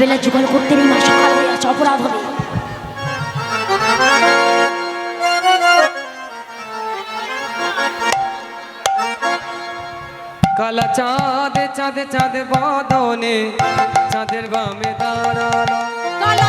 বেলা জোগাড় করতে নেই মা সকাল হয়ে অপরাধ হবে। কালা চাঁদ চাঁদ চাঁদ বদনে চাঁদের বামে দাঁড়ানো। কালা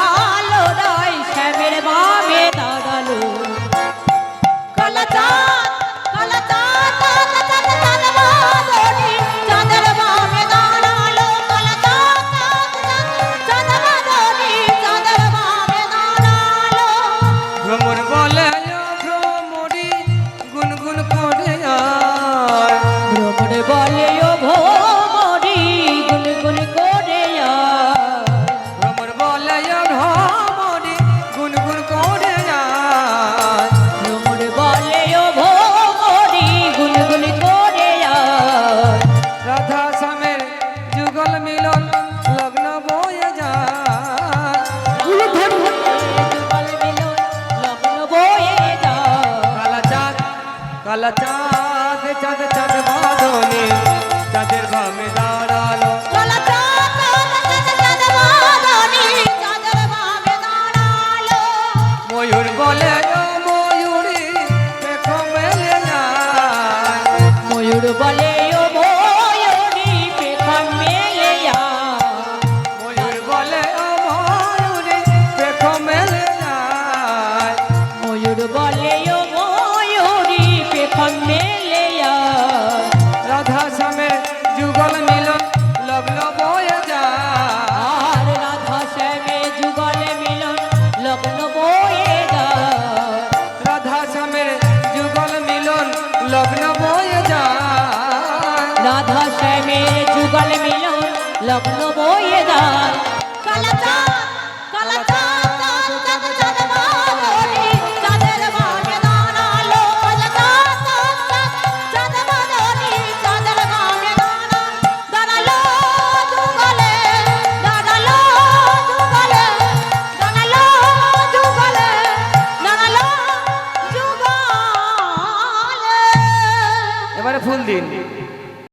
কালা চাঁদ চাঁদ চাঁদ বাদনে। যুগল মিলন লগ্ন বয়ে যায়। যুগল মিলন লগ্ন রাধা যুগল মিলন লগ্ন যুগল মিলন লগ্ন ফুল দিন।